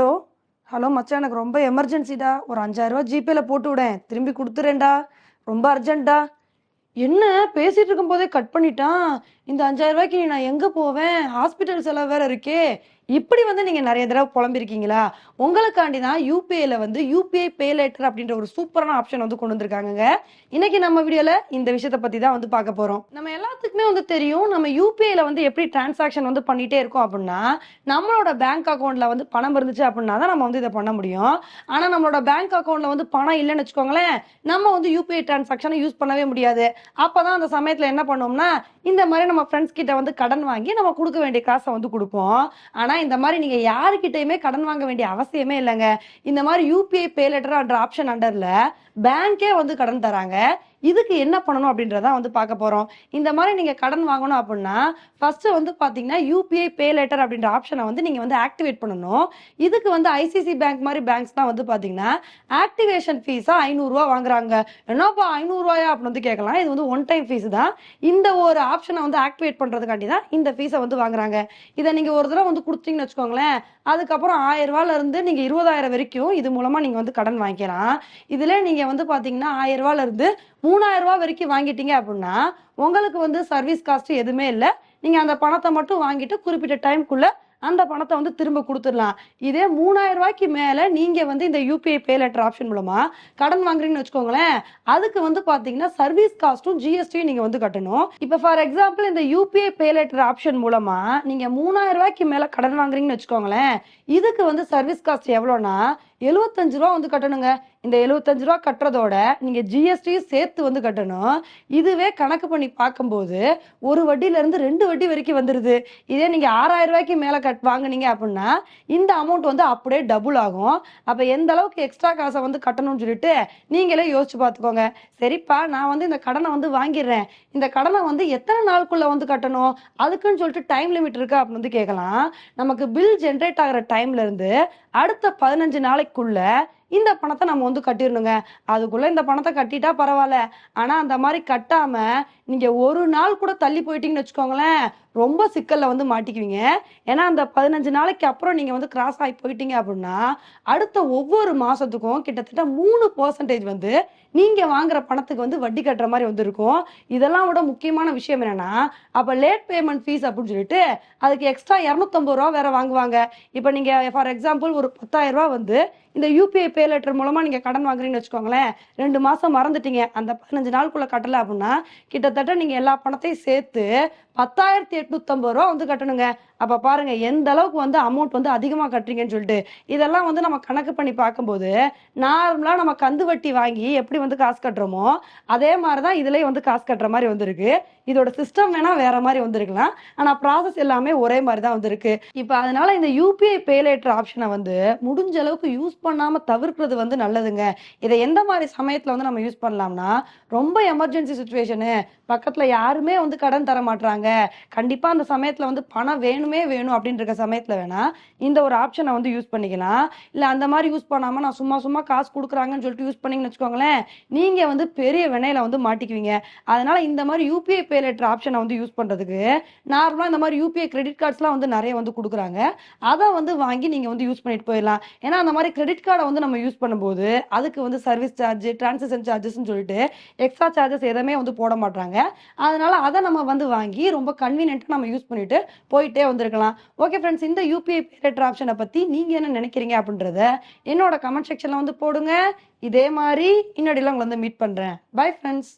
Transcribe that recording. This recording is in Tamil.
ஹலோ ஹலோ மச்சான் எனக்கு ரொம்ப எமர்ஜென்சிடா ஒரு அஞ்சாயிரரூவா ஜிபேல போட்டு விடேன். திரும்பி கொடுத்துறேன்டா. ரொம்ப அர்ஜென்ட்டா என்ன? பேசிட்டு இருக்கும் போதே கட் பண்ணிட்டான். இந்த அஞ்சாயிரம் ரூபாய்க்கு நான் எங்க போவேன்? ஹாஸ்பிட்டல் செலவு வேற இருக்கே. இப்படி வந்து நீங்க நிறைய தடவை புலம்பிருக்கீங்களா? உங்களுக்காண்டி தான் யூபிஐல வந்து யூபிஐ பே லேட்டர் அப்படின்ற ஒரு சூப்பரான ஆப்ஷன் வந்து கொண்டு வந்திருக்காங்க இன்னைக்கு நம்ம வீடியோல இந்த விஷயத்த பத்தி தான் வந்து பார்க்க போறோம். நம்ம எல்லாத்துக்குமே வந்து தெரியும் நம்ம யூபிஐல வந்து எப்படி டிரான்சாக்ஷன் வந்து பண்ணிட்டே இருக்கோம் அப்படின்னா நம்மளோட பேங்க் அக்கௌண்ட்ல வந்து பணம் இருந்துச்சு அப்படின்னா தான் நம்ம வந்து இதை பண்ண முடியும். ஆனா நம்மளோட பேங்க் அக்கௌண்ட்ல வந்து பணம் இல்லைன்னு வச்சுக்கோங்களேன் நம்ம வந்து யூபிஐ டிரான்சாக்ஷனை யூஸ் பண்ணவே முடியாது. அப்பதான் அந்த சமயத்துல என்ன பண்ணுவோம்னா இந்த மாதிரி நம்ம ஃப்ரெண்ட்ஸ் கிட்ட வந்து கடன் வாங்கி நம்ம கொடுக்க வேண்டிய காசை வந்து கொடுப்போம். இந்த மாதிரி நீங்க யாருக்கிட்டயுமே கடன் வாங்க வேண்டிய அவசியமே இல்லைங்க. இந்த மாதிரி யூபிஐ பே லெட்டர் ஆப்ஷன் அண்டர்ல பேங்கே வந்து கடன் தராங்க. இதுக்கு என்ன பண்ணணும் அப்படின்றத வந்து பார்க்க போறோம். இந்த மாதிரி நீங்க கடன் வாங்கணும் அப்படின்னா ஃபர்ஸ்ட் வந்து பாத்தீங்கன்னா யூபிஐ பே லேட்டர் அப்படின்ற ஆப்ஷனை வந்து நீங்க வந்து ஆக்டிவேட் பண்ணணும். இதுக்கு வந்து ஐசிசி பேங்க் மாதிரி பேங்க்ஸ் தான் வந்து பாத்தீங்கன்னா ஆக்டிவேஷன் ஃபீஸா ஐநூறுரூவா வாங்குறாங்க. என்னப்பா ஐநூறுரூவாயா அப்படின்னு வந்து கேட்கலாம். இது வந்து ஒன் டைம் ஃபீஸ் தான். இந்த ஒரு ஆப்ஷனை வந்து ஆக்டிவேட் பண்றதுக்காண்டி தான் இந்த ஃபீஸை வந்து வாங்குறாங்க. இதை நீங்க ஒரு தடவை வந்து கொடுத்தீங்கன்னு வச்சுக்கோங்களேன் அதுக்கப்புறம் ஆயிரம் ரூபாயில இருந்து நீங்க இருபதாயிரம் வரைக்கும் இது மூலமா நீங்க வந்து கடன் வாங்கிக்கலாம். இதுல நீங்க வந்து பாத்தீங்கன்னா ஆயிரம் இருந்து மூணாயிரம் ரூபா வரைக்கும் வாங்கிட்டீங்க அப்படின்னா உங்களுக்கு வந்து சர்வீஸ் காஸ்ட் எதுவுமே இல்லை. நீங்க அந்த பணத்தை மட்டும் வாங்கிட்டு குறிப்பிட்ட டைம்குள்ள அந்த பணத்தை வந்து திரும்ப கொடுத்துடலாம். இதே மூணாயிரம் ரூபாய்க்கு மேல நீங்க வந்து இந்த யூபிஐ பே லெட்டர் ஆப்ஷன் மூலமா கடன் வாங்குறீங்கன்னு வச்சுக்கோங்களேன் அதுக்கு வந்து பாத்தீங்கன்னா சர்வீஸ் காஸ்ட்டும் ஜிஎஸ்டியும் நீங்க வந்து கட்டணும். இப்ப ஃபார் எக்ஸாம்பிள் இந்த யூபிஐ பே லெட்டர் ஆப்ஷன் மூலமா நீங்க மூணாயிரம் ரூபாய்க்கு மேல கடன் வாங்குறீங்கன்னு வச்சுக்கோங்களேன் இதுக்கு வந்து சர்வீஸ் காஸ்ட் எவ்வளோனா எழுபத்தஞ்சு ரூபா வந்து கட்டணுங்க. இந்த எழுபத்தஞ்சு ரூபா கட்டுறதோட நீங்கள் ஜிஎஸ்டியும் சேர்த்து வந்து கட்டணும். இதுவே கணக்கு பண்ணி பார்க்கும்போது ஒரு வட்டியிலேருந்து ரெண்டு வட்டி வரைக்கும் வந்துடுது இதே நீங்கள் ஆறாயிரம் ரூபாய்க்கு மேலே கட் வாங்குனீங்க அப்படின்னா இந்த அமௌண்ட் வந்து அப்படியே டபுள் ஆகும். அப்போ எந்த அளவுக்கு எக்ஸ்ட்ரா காசை வந்து கட்டணும்னு சொல்லிட்டு நீங்களே யோசிச்சு பார்த்துக்கோங்க. சரிப்பா நான் வந்து இந்த கடனை வந்து வாங்கிடுறேன். இந்த கடனை வந்து எத்தனை நாளுக்குள்ளே வந்து கட்டணும்? அதுக்குன்னு சொல்லிட்டு டைம் லிமிட் இருக்கா அப்படின்னு வந்து கேட்கலாம். நமக்கு பில் ஜென்ரேட் ஆகிற டைம்லேருந்து அடுத்த பதினஞ்சு நாளைக்குள்ள இந்த பணத்தை நம்ம வந்து கட்டிடணுங்க. அதுக்குள்ள இந்த பணத்தை கட்டிட்டா பரவாயில்ல. ஆனா அந்த மாதிரி கட்டாம நீங்க ஒரு நாள் கூட தள்ளி போயிட்டீங்கன்னு வச்சுக்கோங்களேன் ரொம்ப சிக்கல்ல வந்து மாட்டிக்குவீங்க. ஏன்னா அந்த பதினஞ்சு நாளைக்கு அப்புறம் நீங்க வந்து கிராஸ் ஆகி போயிட்டீங்க அப்படின்னா அடுத்த ஒவ்வொரு மாசத்துக்கும் கிட்டத்தட்ட மூணு பர்சன்டேஜ் வந்து நீங்க வாங்குற பணத்துக்கு வந்து வட்டி கட்டுற மாதிரி வந்து இருக்கும். இதெல்லாம் விட முக்கியமான விஷயம் என்னன்னா அப்ப லேட் பேமெண்ட் ஃபீஸ் அப்படின்னு சொல்லிட்டு அதுக்கு எக்ஸ்ட்ரா இரநூத்தம்பது ரூபா வேற வாங்குவாங்க. இப்போ நீங்க ஃபார் எக்ஸாம்பிள் ஒரு பத்தாயிரம் ரூபா வந்து இந்த யூபிஐ பே லெட்டர் மூலமா நீங்க கடன் வாங்குறீங்கன்னு வச்சுக்கோங்களேன் ரெண்டு மாசம் மறந்துட்டீங்க. அந்த பதினஞ்சு நாளுக்குள்ள கட்டல அப்படின்னா கிட்டத்தட்ட நீங்க எல்லா பணத்தையும் சேர்த்து பத்தாயிரத்தி எட்நூத்தம்பது ரூபா வந்து கட்டணுங்க. அப்போ பாருங்க எந்த அளவுக்கு வந்து அமௌண்ட் வந்து அதிகமாக கட்டுறீங்கன்னு சொல்லிட்டு இதெல்லாம் வந்து நம்ம கணக்கு பண்ணி பார்க்கும்போது நார்மலாக நம்ம கந்து வட்டி வாங்கி எப்படி வந்து காசு கட்டுறோமோ அதே மாதிரி தான் இதுலேயே வந்து காசு கட்டுற மாதிரி வந்திருக்கு. இதோட சிஸ்டம் வேணா வேற மாதிரி வந்திருக்கலாம். ஆனால் ப்ராசஸ் எல்லாமே ஒரே மாதிரி தான் வந்திருக்கு. இப்போ அதனால இந்த யூபிஐ பே லேட்டர் ஆப்ஷனை வந்து முடிஞ்ச அளவுக்கு யூஸ் பண்ணாமல் தவிர்க்கிறது வந்து நல்லதுங்க. இதை எந்த மாதிரி சமயத்தில் வந்து நம்ம யூஸ் பண்ணலாம்னா ரொம்ப எமர்ஜென்சி சுச்சுவேஷனு பக்கத்தில் யாருமே வந்து கடன் தர மாட்டுறாங்க கண்டிப்பாக அந்த சமயத்தில் வந்து பணம் வேணும் வேணும் அப்படின்ற சமயத்தில் சமயத்துல வேணா இந்த ஒரு ஆப்ஷனை வந்து யூஸ் பண்ணிக்கலாம். இல்லை அந்த மாதிரி யூஸ் பண்ணாம நான் சும்மா சும்மா காசு கொடுக்குறாங்கன்னு சொல்லிட்டு யூஸ் பண்ணீங்கன்னு வச்சுக்கோங்களேன் நீங்க வந்து பெரிய வினையில வந்து மாட்டிக்குவீங்க. அதனால இந்த மாதிரி யூபிஐ பே லெட்டர் ஆப்ஷனை வந்து யூஸ் பண்றதுக்கு நார்மலா இந்த மாதிரி யூபிஐ கிரெடிட் கார்ட்ஸ்லாம் வந்து நிறைய வந்து கொடுக்குறாங்க. அதை வந்து வாங்கி நீங்க வந்து யூஸ் பண்ணிட்டு போயிடலாம். ஏன்னா அந்த மாதிரி கிரெடிட் கார்டை வந்து நம்ம யூஸ் பண்ணும்போது அதுக்கு வந்து சர்வீஸ் சார்ஜ் டிரான்சாக்ஷன் சார்ஜஸ்ன்னு சொல்லிட்டு எக்ஸ்ட்ரா சார்ஜஸ் எதுவுமே வந்து போட மாட்டாங்க அதனால அதை நம்ம வந்து வாங்கி ரொம்ப கன்வீனியன்ட்டாக நம்ம யூஸ் பண்ணிட்டு போயிட்டே வந்திருக்கலாம். ஓகே ஃப்ரெண்ட்ஸ் இந்த யூபிஐ பேரேட்டர் ஆப்ஷனை பத்தி நீங்க என்ன நினைக்கிறீங்க அப்படின்றத என்னோட கமெண்ட் செக்ஷனில் வந்து போடுங்க. இதே மாதிரி இன்னொடிலாம் உங்களை வந்து மீட் பண்றேன். Bye friends